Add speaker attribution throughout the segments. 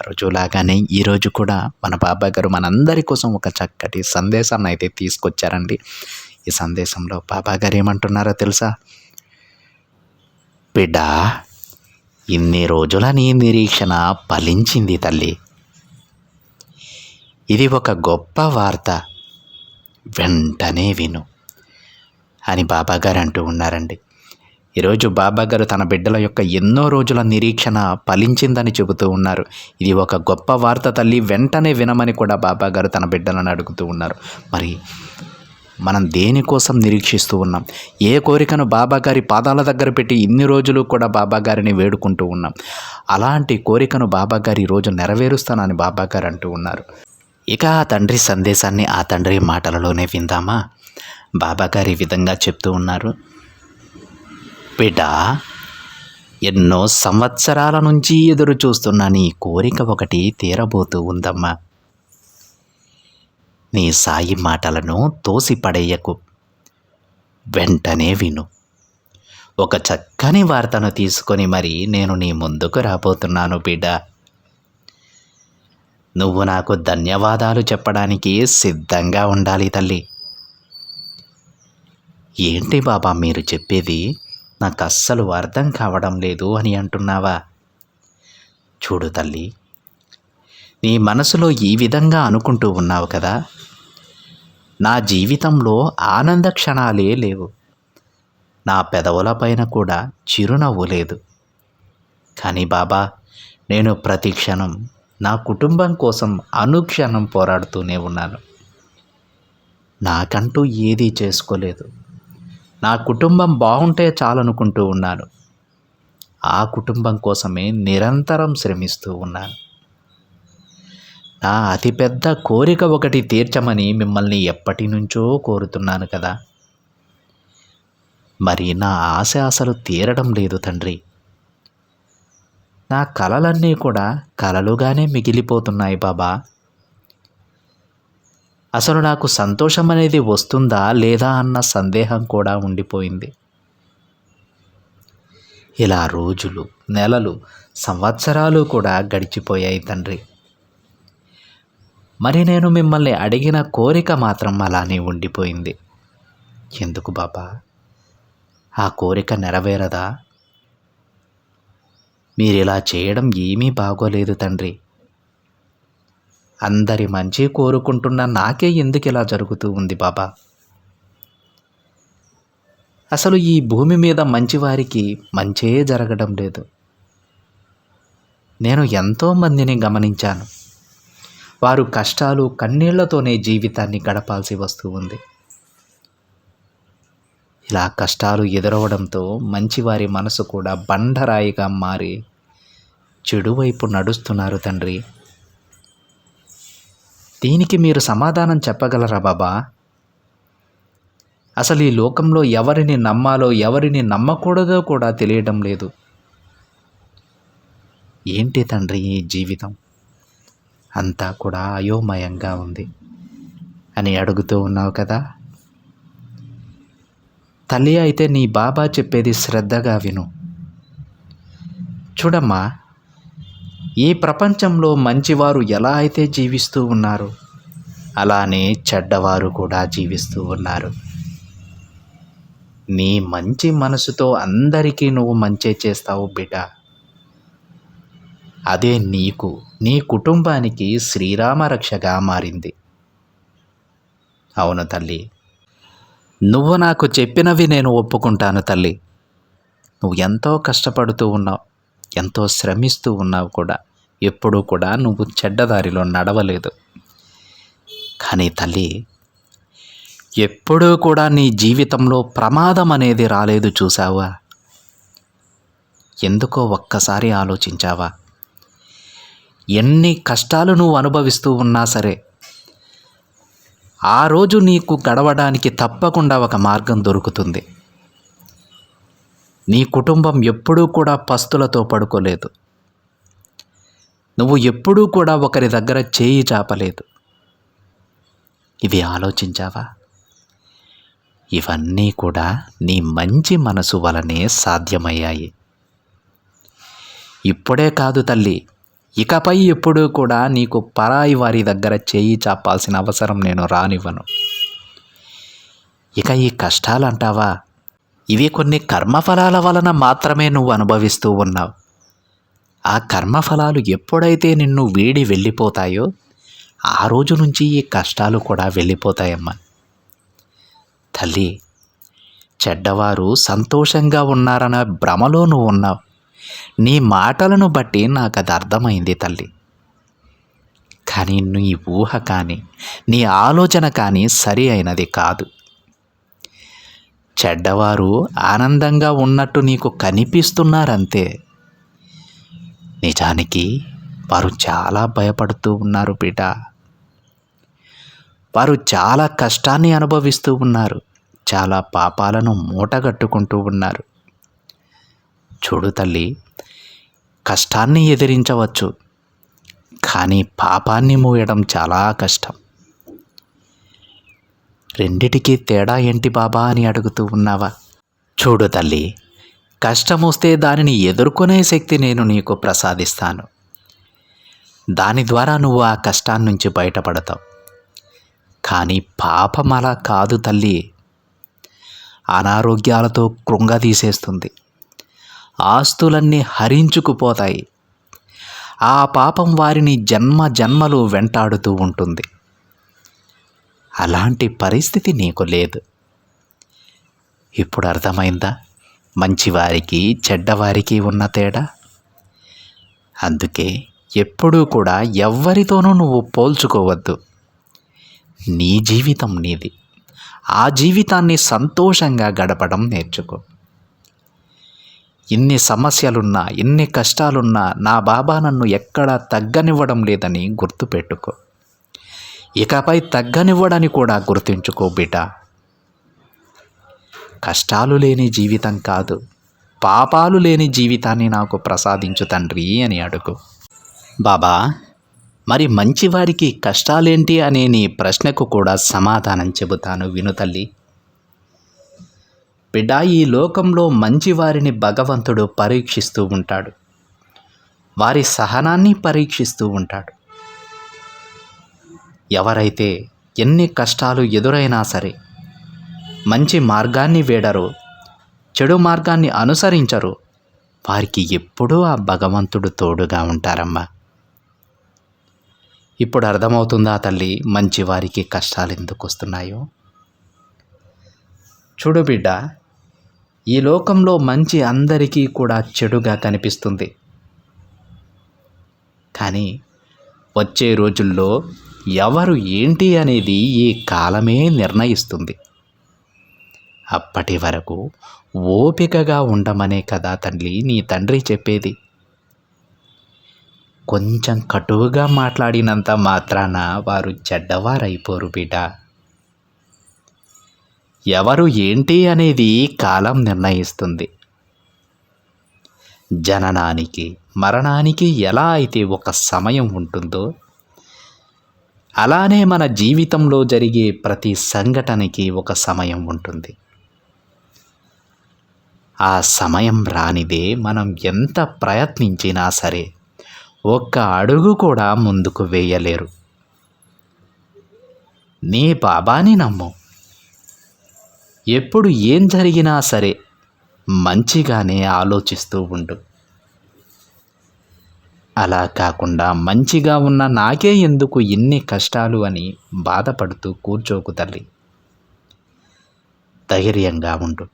Speaker 1: రోజులాగానే ఈరోజు కూడా మన బాబా గారు మనందరి కోసం ఒక చక్కటి సందేశాన్ని అయితే తీసుకొచ్చారండి. ఈ సందేశంలో బాబా గారు ఏమంటున్నారో తెలుసా? బిడ్డ ఇన్ని రోజుల నీ నిరీక్షణ ఫలించింది తల్లి. ఇది ఒక గొప్ప వార్త. వెంటనే విను అని బాబాగారు అంటూ ఉన్నారండి. ఈరోజు బాబా గారు తన బిడ్డల యొక్క ఎన్నో రోజుల నిరీక్షణ ఫలించిందని చెబుతూ ఉన్నారు. ఇది ఒక గొప్ప వార్త తల్లి. వెంటనే వినమని కూడా బాబా గారు తన బిడ్డలను అడుగుతూ ఉన్నారు. మరి మనం దేనికోసం నిరీక్షిస్తూ ఉన్నాం? ఏ కోరికను బాబా గారి పాదాల దగ్గర పెట్టి ఇన్ని రోజులు కూడా బాబా గారిని వేడుకుంటూ ఉన్నాం? అలాంటి కోరికను బాబా గారు ఈరోజు నెరవేరుస్తానని బాబా గారు అంటూ ఉన్నారు. ఇక ఆ తండ్రి సందేశాన్ని ఆ తండ్రి మాటలలోనే విందామా? బాబా గారు ఈ విధంగా చెప్తూ ఉన్నారు. బిడ్డ ఎన్నో సంవత్సరాల నుంచి ఎదురు చూస్తున్న నీ కోరిక ఒకటి తీరబోతూ ఉందమ్మా. నీ సాయి మాటలను తోసిపడేయకు. వెంటనే విను. ఒక చక్కని వార్తను తీసుకొని మరి నేను నీ ముందుకు రాబోతున్నాను బిడ్డ. నువ్వు నాకు ధన్యవాదాలు చెప్పడానికి సిద్ధంగా ఉండాలి తల్లి. ఏంటి బాబా మీరు చెప్పేది? నాకు అస్సలు అర్థం కావడం లేదు అని అంటున్నావా? చూడు తల్లి నీ మనసులో ఈ విధంగా అనుకుంటూ ఉన్నావు కదా? నా జీవితంలో ఆనంద క్షణాలే లేవు. నా పెదవులపైన కూడా చిరునవ్వు లేదు. కానీ బాబా నేను ప్రతి క్షణం నా కుటుంబం కోసం అనుక్షణం పోరాడుతూనే ఉన్నాను. నాకంటూ ఏదీ చేసుకోలేదు. నా కుటుంబం బాగుంటే చాలనుకుంటూ ఉన్నాను. ఆ కుటుంబం కోసమే నిరంతరం శ్రమిస్తూ ఉన్నాను. నా అతిపెద్ద కోరిక ఒకటి తీర్చమని మిమ్మల్ని ఎప్పటి నుంచో కోరుతున్నాను కదా. మరి నా ఆశ అసలు తీరడం లేదు తండ్రి. నా కలలన్నీ కూడా కలలుగానే మిగిలిపోతున్నాయి బాబా. అసలు నాకు సంతోషం అనేది వస్తుందా లేదా అన్న సందేహం కూడా ఉండిపోయింది. ఇలా రోజులు నెలలు సంవత్సరాలు కూడా గడిచిపోయాయి తండ్రి. మరి నేను మిమ్మల్ని అడిగిన కోరిక మాత్రం అలానే ఉండిపోయింది. ఎందుకు బాబా ఆ కోరిక నెరవేరదా? మీరు ఇలా చేయడం ఏమీ బాగోలేదు తండ్రి. అందరి మంచి కోరుకుంటున్న నాకే ఎందుకు ఇలా జరుగుతూ ఉంది బాబా? అసలు ఈ భూమి మీద మంచివారికి మంచే జరగడం లేదు. నేను ఎంతోమందిని గమనించాను. వారు కష్టాలు కన్నీళ్ళతోనే జీవితాన్ని గడపాల్సి వస్తూ ఉంది. ఇలా కష్టాలు ఎదురవడంతో మంచివారి మనసు కూడా బండరాయిగా మారి చెడువైపు నడుస్తున్నారు తండ్రి. దీనికి మీరు సమాధానం చెప్పగలరా బాబా? అసలు ఈ లోకంలో ఎవరిని నమ్మాలో ఎవరిని నమ్మకూడదో కూడా తెలియడం లేదు. ఏంటి తండ్రి ఈ జీవితం? అంతా కూడా అయోమయంగా ఉంది అని అడుగుతూ ఉన్నావు కదా? తల్లి అయితే నీ బాబా చెప్పేది శ్రద్ధగా విను. చూడమ్మా ఈ ప్రపంచంలో మంచివారు ఎలా అయితే జీవిస్తూ ఉన్నారు అలానే చెడ్డవారు కూడా జీవిస్తూ ఉన్నారు. నీ మంచి మనసుతో అందరికీ నువ్వు మంచే చేస్తావు బిడ్డ. అదే నీకు నీ కుటుంబానికి శ్రీరామ రక్షగా మారింది. అవును తల్లి. నువ్వు నాకు చెప్పినవి నేను ఒప్పుకుంటాను తల్లి. నువ్వు ఎంతో కష్టపడుతూ ఉన్నావు. ఎంతో శ్రమిస్తూ ఉన్నావు కూడా. ఎప్పుడూ కూడా నువ్వు చెడ్డదారిలో నడవలేదు. కానీ తల్లి ఎప్పుడూ కూడా నీ జీవితంలో ప్రమాదం అనేది రాలేదు చూసావా ఎందుకో ఒక్కసారి ఆలోచించావా? ఎన్ని కష్టాలు నువ్వు అనుభవిస్తూ ఉన్నా సరే ఆ రోజు నీకు గడవడానికి తప్పకుండా ఒక మార్గం దొరుకుతుంది. నీ కుటుంబం ఎప్పుడూ కూడా పస్తులతో పడుకోలేదు. నువ్వు ఎప్పుడూ కూడా ఒకరి దగ్గర చేయి చాపలేదు. ఇవి ఆలోచించావా? ఇవన్నీ కూడా నీ మంచి మనసు వలనే సాధ్యమయ్యాయి. ఇప్పుడే కాదు తల్లి ఇకపై ఎప్పుడూ కూడా నీకు పరాయి వారి దగ్గర చేయి చాపాల్సిన అవసరం నేను రానివ్వను. ఇక ఈ కష్టాలంటావా? ఇవి కొన్ని కర్మఫలాల వలన మాత్రమే నువ్వు అనుభవిస్తూ ఉన్నావు. ఆ కర్మఫలాలు ఎప్పుడైతే నిన్ను వీడి వెళ్ళిపోతాయో ఆ రోజు నుంచి ఈ కష్టాలు కూడా వెళ్ళిపోతాయమ్మా. తల్లి చెడ్డవారు సంతోషంగా ఉన్నారన్న భ్రమలో నువ్వు ఉన్నావు. నీ మాటలను బట్టి నాకు అది అర్థమైంది తల్లి. కానీ నీ ఊహ కానీ నీ ఆలోచన కానీ సరి అయినది కాదు. చెడ్డవారు ఆనందంగా ఉన్నట్టు నీకు కనిపిస్తున్నారంతే. నిజానికి వారు చాలా భయపడుతూ ఉన్నారు బిడ్డ వారు చాలా కష్టాన్ని అనుభవిస్తూ ఉన్నారు. చాలా పాపాలను మూటగట్టుకుంటూ ఉన్నారు. చూడు తల్లి కష్టాన్ని ఎదిరించవచ్చు. కానీ పాపాన్ని మూయడం చాలా కష్టం. రెండిటికి తేడా ఏంటి బాబా అని అడుగుతూ ఉన్నావా? చూడు తల్లి కష్టం వస్తే దానిని ఎదుర్కొనే శక్తి నేను నీకు ప్రసాదిస్తాను. దాని ద్వారా నువ్వు ఆ కష్టాన్నించి బయటపడతావు. కానీ పాపం అలా కాదు తల్లి. అనారోగ్యాలతో కృంగదీసేస్తుంది. ఆస్తులన్నీ హరించుకుపోతాయి. ఆ పాపం వారిని జన్మ జన్మలు వెంటాడుతూ ఉంటుంది. అలాంటి పరిస్థితి నీకు లేదు. ఇప్పుడు అర్థమైందా? మంచివారికి చెడ్డవారికి ఉన్న తేడా? అందుకే ఎప్పుడూ కూడా ఎవ్వరితోనూ నువ్వు పోల్చుకోవద్దు. నీ జీవితం నీది. ఆ జీవితాన్ని సంతోషంగా గడపడం నేర్చుకో. ఇన్ని సమస్యలున్నా ఎన్ని కష్టాలున్నా నా బాబా నన్ను ఎక్కడా తగ్గనివ్వడం లేదని గుర్తుపెట్టుకో. ఇకపై తగ్గనివ్వడని కూడా గుర్తుంచుకో బిడ్డ. కష్టాలు లేని జీవితం కాదు పాపాలు లేని జీవితాన్ని నాకు ప్రసాదించు తండ్రి అని అడుగు. బాబా మరి మంచివారికి కష్టాలేంటి అనే నీ ప్రశ్నకు కూడా సమాధానం చెబుతాను వినుతల్లి బిడ్డ ఈ లోకంలో మంచివారిని భగవంతుడు పరీక్షిస్తూ ఉంటాడు. వారి సహనాన్ని పరీక్షిస్తూ ఉంటాడు. ఎవరైతే ఎన్ని కష్టాలు ఎదురైనా సరే మంచి మార్గాన్ని వేడరో చెడు మార్గాన్ని అనుసరించరు వారికి ఎప్పుడూ ఆ భగవంతుడు తోడుగా ఉంటారమ్మా. ఇప్పుడు అర్థమవుతుందా తల్లి మంచి వారికి కష్టాలు ఎందుకు వస్తున్నాయో? చూడు బిడ్డ ఈ లోకంలో మంచి అందరికీ కూడా చెడుగా కనిపిస్తుంది. కానీ వచ్చే రోజుల్లో ఎవరు ఏంటి అనేది ఈ కాలమే నిర్ణయిస్తుంది. అప్పటి వరకు ఓపికగా ఉండమనే కదా తండ్రి నీ తండ్రి చెప్పేది. కొంచెం కటువుగా మాట్లాడినంత మాత్రాన వారు చెడ్డవారైపోరు బిడ్డ. ఎవరు ఏంటి అనేది కాలం నిర్ణయిస్తుంది. జననానికి మరణానికి ఎలా అయితే ఒక సమయం ఉంటుందో అలానే మన జీవితంలో జరిగే ప్రతి సంఘటనకి ఒక సమయం ఉంటుంది. ఆ సమయం రానిదే మనం ఎంత ప్రయత్నించినా సరే ఒక్క అడుగు కూడా ముందుకు వేయలేరు. నీ బాబాని నమ్ము. ఎప్పుడు ఏం జరిగినా సరే మంచిగానే ఆలోచిస్తూ ఉండు. అలా కాకుండా మంచిగా ఉన్న నాకే ఎందుకు ఇన్ని కష్టాలు అని బాధపడుతూ కూర్చోకు తల్లి. ధైర్యంగా ఉండు.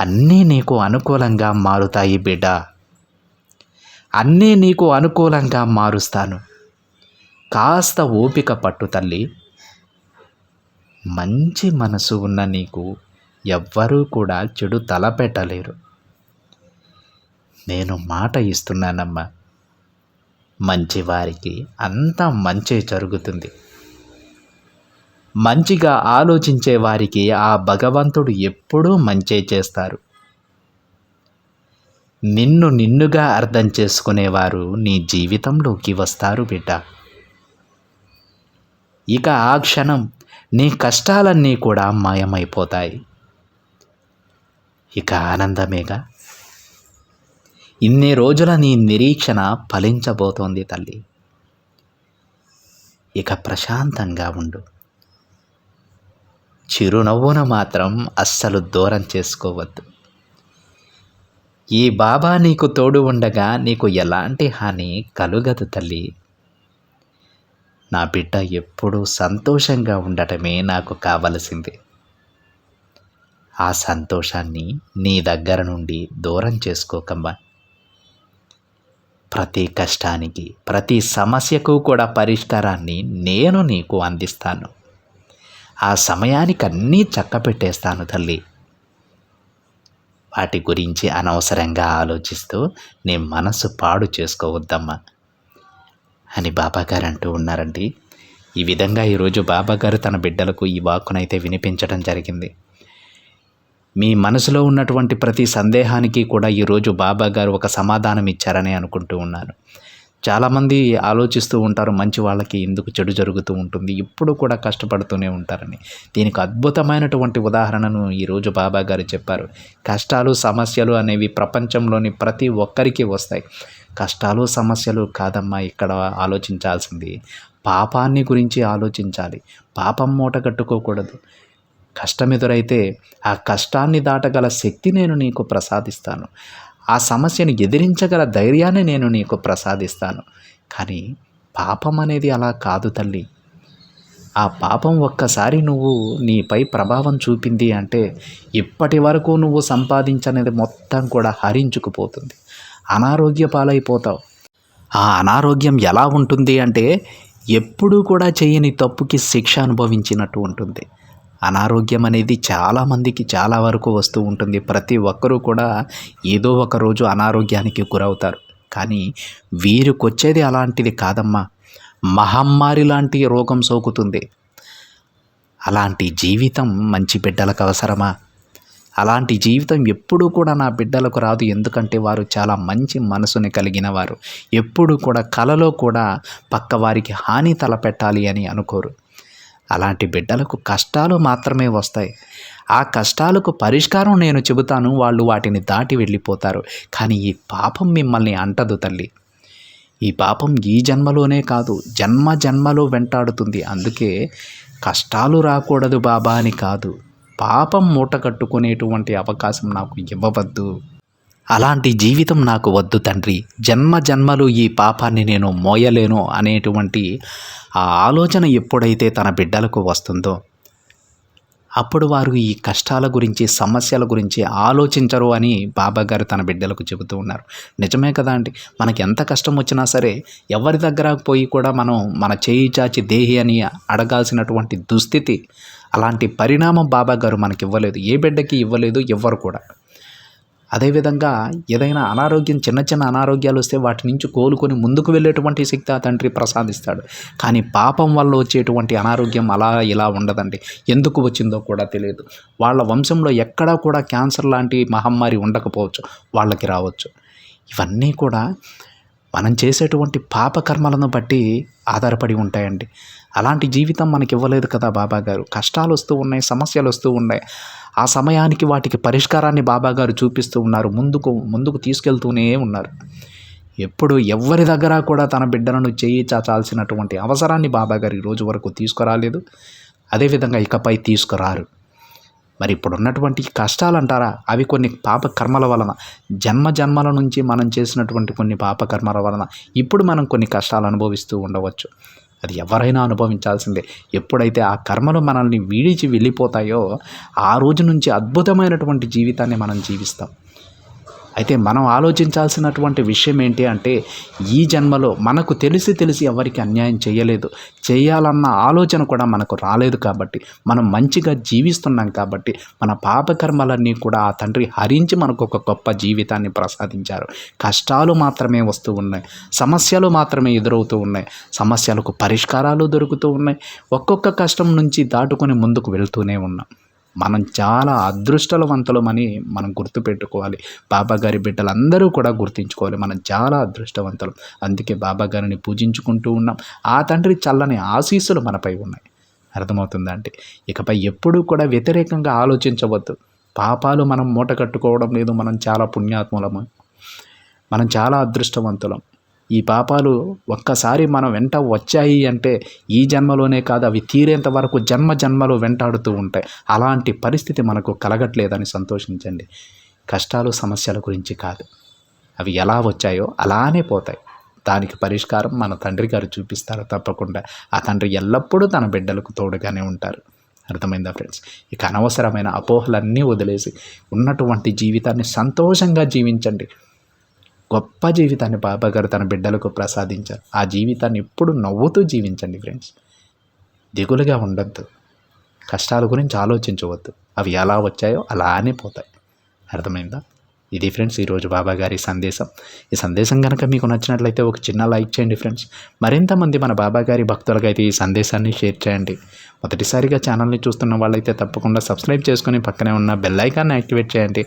Speaker 1: అన్నీ నీకు అనుకూలంగా మారుతాయి బిడ్డ. అన్నీ నీకు అనుకూలంగా మారుస్తాను. కాస్త ఓపిక పట్టు తల్లి. మంచి మనసు ఉన్న నీకు ఎవ్వరూ కూడా చెడు తలపెట్టలేరు. నేను మాట ఇస్తున్నానమ్మా. మంచివారికి అంతా మంచి జరుగుతుంది. మంచిగా ఆలోచించే వారికి ఆ భగవంతుడు ఎప్పుడూ మంచే చేస్తారు. నిన్ను నిన్నుగా అర్థం చేసుకునేవారు నీ జీవితంలోకి వస్తారు బిడ్డ. ఇక ఆ క్షణం నీ కష్టాలన్నీ కూడా మాయమైపోతాయి. ఇక ఆనందమేగా? ఇన్ని రోజుల నీ నిరీక్షణ ఫలించబోతోంది తల్లి. ఇక ప్రశాంతంగా ఉండు. చిరునవ్వును మాత్రం అస్సలు దూరం చేసుకోవద్దు. ఈ బాబా నీకు తోడు ఉండగా నీకు ఎలాంటి హాని కలుగదు తల్లి. నా బిడ్డ ఎప్పుడూ సంతోషంగా ఉండటమే నాకు కావలసింది. ఆ సంతోషాన్ని నీ దగ్గర నుండి దూరం చేసుకోకమ్మా. ప్రతి కష్టానికి ప్రతి సమస్యకు కూడా పరిష్కారాన్ని నేను నీకు అందిస్తాను. ఆ సమయానికి అన్నీ చక్కపెట్టేస్తాను తల్లి. వాటి గురించి అనవసరంగా ఆలోచిస్తూ నీ మనసు పాడు చేసుకోవద్దమ్మా. అని బాబాగారు అంటూ ఉన్నారండి. ఈ విధంగా ఈరోజు బాబాగారు తన బిడ్డలకు ఈ వాక్కునైతే వినిపించడం జరిగింది. మీ మనసులో ఉన్నటువంటి ప్రతి సందేహానికి కూడా ఈరోజు బాబా గారు ఒక సమాధానం ఇచ్చారని అనుకుంటూ ఉన్నాను. చాలామంది ఆలోచిస్తూ ఉంటారు మంచి వాళ్ళకి ఎందుకు చెడు జరుగుతూ ఉంటుంది ఇప్పుడు కూడా కష్టపడుతూనే ఉంటారని. దీనికి అద్భుతమైనటువంటి ఉదాహరణను ఈరోజు బాబా గారు చెప్పారు. కష్టాలు సమస్యలు అనేవి ప్రపంచంలోని ప్రతి ఒక్కరికి వస్తాయి. కష్టాలు సమస్యలు కాదమ్మా ఇక్కడ ఆలోచించాల్సింది. పాపాన్ని గురించి ఆలోచించాలి. పాపం మూట కట్టుకోకూడదు. కష్టం ఎదురైతే ఆ కష్టాన్ని దాటగల శక్తి నేను నీకు ప్రసాదిస్తాను. ఆ సమస్యను ఎదిరించగల ధైర్యాన్ని నేను నీకు ప్రసాదిస్తాను. కానీ పాపం అనేది అలా కాదు తల్లి. ఆ పాపం ఒక్కసారి నువ్వు నీపై ప్రభావం చూపింది అంటే ఇప్పటి వరకు నువ్వు సంపాదించనేది మొత్తం కూడా హరించుకుపోతుంది. అనారోగ్య పాలైపోతావు. ఆ అనారోగ్యం ఎలా ఉంటుంది అంటే ఎప్పుడూ కూడా చేయని తప్పుకి శిక్ష అనుభవించినట్టు ఉంటుంది. అనారోగ్యం అనేది చాలామందికి చాలా వరకు వస్తూ ఉంటుంది. ప్రతి ఒక్కరూ కూడా ఏదో ఒక రోజు అనారోగ్యానికి గురవుతారు. కానీ వీరికొచ్చేది అలాంటిది కాదమ్మా. మహమ్మారి లాంటి రోగం సోకుతుంది. అలాంటి జీవితం మంచి బిడ్డలకు అవసరమా? అలాంటి జీవితం ఎప్పుడూ కూడా నా బిడ్డలకు రాదు. ఎందుకంటే వారు చాలా మంచి మనసుని కలిగిన వారు. ఎప్పుడు కూడా కలలో కూడా పక్కవారికి హాని తలపెట్టాలి అని అనుకోరు. అలాంటి బిడ్డలకు కష్టాలు మాత్రమే వస్తాయి. ఆ కష్టాలకు పరిష్కారం నేను చెబుతాను. వాళ్ళు వాటిని దాటి వెళ్ళిపోతారు. కానీ ఈ పాపం మిమ్మల్ని అంటదు తల్లి. ఈ పాపం ఈ జన్మలోనే కాదు జన్మ జన్మలో వెంటాడుతుంది. అందుకే కష్టాలు రాకూడదు బాబా అని కాదు. పాపం మూట కట్టుకునేటువంటి అవకాశం నాకు ఇవ్వవద్దు. అలాంటి జీవితం నాకు వద్దు తండ్రి. జన్మ జన్మలు ఈ పాపాన్ని నేను మోయలేను అనేటువంటి ఆ ఆలోచన ఎప్పుడైతే తన బిడ్డలకు వస్తుందో అప్పుడు వారు ఈ కష్టాల గురించి సమస్యల గురించి ఆలోచించరు అని బాబా గారు తన బిడ్డలకు చెబుతూ ఉన్నారు. నిజమే కదా అండి. మనకి ఎంత కష్టం వచ్చినా సరే ఎవరి దగ్గర పోయి కూడా మనం మన చేయి చాచి దేహి అని అడగాల్సినటువంటి దుస్థితి అలాంటి పరిణామం బాబా గారు మనకి ఇవ్వలేదు ఏ బిడ్డకి ఇవ్వలేదు? ఎవ్వరు కూడా. అదేవిధంగా ఏదైనా అనారోగ్యం చిన్న చిన్న అనారోగ్యాలు వస్తే వాటి నుంచి కోలుకొని ముందుకు వెళ్ళేటువంటి శక్తి ఆ తండ్రి ప్రసాదిస్తాడు. కానీ పాపం వల్ల వచ్చేటువంటి అనారోగ్యం అలా ఇలా ఉండదండి. ఎందుకు వచ్చిందో కూడా తెలియదు. వాళ్ళ వంశంలో ఎక్కడా కూడా క్యాన్సర్ లాంటి మహమ్మారి ఉండకపోవచ్చు. వాళ్ళకి రావచ్చు. ఇవన్నీ కూడా మనం చేసేటువంటి పాపకర్మలను బట్టి ఆధారపడి ఉంటాయండి. అలాంటి జీవితం మనకి ఇవ్వలేదు కదా బాబా గారు కష్టాలు వస్తూ ఉన్నాయి సమస్యలు వస్తూ ఉన్నాయి. ఆ సమయానికి వాటికి పరిష్కారాన్ని బాబాగారు చూపిస్తూ ఉన్నారు. ముందుకు ముందుకు తీసుకెళ్తూనే ఉన్నారు. ఎప్పుడు ఎవరి దగ్గర కూడా తన బిడ్డలను చేయి చాచాల్సినటువంటి అవసరాన్ని బాబాగారు ఈ రోజు వరకు తీసుకురాలేదు. అదేవిధంగా ఇకపై తీసుకురారు. మరి ఇప్పుడు ఉన్నటువంటి కష్టాలు అంటారా అవి కొన్ని పాప కర్మల వలన. జన్మ జన్మల నుంచి మనం చేసినటువంటి కొన్ని పాప కర్మల వలన ఇప్పుడు మనం కొన్ని కష్టాలు అనుభవిస్తూ ఉండవచ్చు. అది ఎవరైనా అనుభవించాల్సిందే. ఎప్పుడైతే ఆ కర్మలు మనల్ని వీడిచి వెళ్ళిపోతాయో ఆ రోజు నుంచి అద్భుతమైనటువంటి జీవితాన్ని మనం జీవిస్తాం. అయితే మనం ఆలోచించాల్సినటువంటి విషయం ఏంటి అంటే ఈ జన్మలో మనకు తెలిసి తెలిసి ఎవరికి అన్యాయం చేయలేదు. చేయాలన్న ఆలోచన కూడా మనకు రాలేదు కాబట్టి మనం మంచిగా జీవిస్తున్నాం కాబట్టి మన పాపకర్మలన్నీ కూడా ఆ తండ్రి హరించి మనకు ఒక గొప్ప జీవితాన్ని ప్రసాదించారు. కష్టాలు మాత్రమే వస్తూ ఉన్నాయి. సమస్యలు మాత్రమే ఎదురవుతూ ఉన్నాయి. సమస్యలకు పరిష్కారాలు దొరుకుతూ ఉన్నాయి. ఒక్కొక్క కష్టం నుంచి దాటుకొని ముందుకు వెళ్తూనే ఉన్నాం. మనం చాలా అదృష్టవంతులమని మనం గుర్తుపెట్టుకోవాలి. బాబా గారి బిడ్డలందరూ కూడా గుర్తించుకోవాలి. మనం చాలా అదృష్టవంతులం. అందుకే బాబా గారిని పూజించుకుంటూ ఉన్నాం. ఆ తండ్రి చల్లని ఆశీస్సులు మనపై ఉన్నాయి. అర్థమవుతుందా అంటే ఇకపై ఎప్పుడూ కూడా వ్యతిరేకంగా ఆలోచించవద్దు. పాపాలు మనం మూట కట్టుకోవడం లేదు. మనం చాలా పుణ్యాత్ములము. మనం చాలా అదృష్టవంతులం. ఈ పాపాలు ఒక్కసారి మనం వెంట వచ్చాయి అంటే ఈ జన్మలోనే కాదు అవి తీరేంత వరకు జన్మ జన్మలో వెంటాడుతూ ఉంటాయి. అలాంటి పరిస్థితి మనకు కలగట్లేదని సంతోషించండి. కష్టాలు సమస్యల గురించి కాదు. అవి ఎలా వచ్చాయో అలానే పోతాయి. దానికి పరిష్కారం మన తండ్రి గారు చూపిస్తారు తప్పకుండా. ఆ తండ్రి ఎల్లప్పుడూ తన బిడ్డలకు తోడుగానే ఉంటారు. అర్థమైందా ఫ్రెండ్స్? ఇక అనవసరమైన అపోహలన్నీ వదిలేసి ఉన్నటువంటి జీవితాన్ని సంతోషంగా జీవించండి. గొప్ప జీవితాన్ని బాబా గారు తన బిడ్డలకు ప్రసాదించారు. ఆ జీవితాన్ని ఎప్పుడు నవ్వుతూ జీవించండి ఫ్రెండ్స్. దిగులుగా ఉండద్దు. కష్టాల గురించి ఆలోచించవద్దు. అవి ఎలా వచ్చాయో అలానే పోతాయి. అర్థమైందా? ఇది ఫ్రెండ్స్ ఈరోజు బాబా గారి సందేశం. ఈ సందేశం కనుక మీకు నచ్చినట్లయితే ఒక చిన్న లైక్ చేయండి ఫ్రెండ్స్. మరింతమంది మన బాబా గారి భక్తులకైతే ఈ సందేశాన్ని షేర్ చేయండి. మొదటిసారిగా ఛానల్ని చూస్తున్న వాళ్ళైతే తప్పకుండా సబ్స్క్రైబ్ చేసుకుని పక్కనే ఉన్న బెల్ ఐకాన్ని యాక్టివేట్ చేయండి.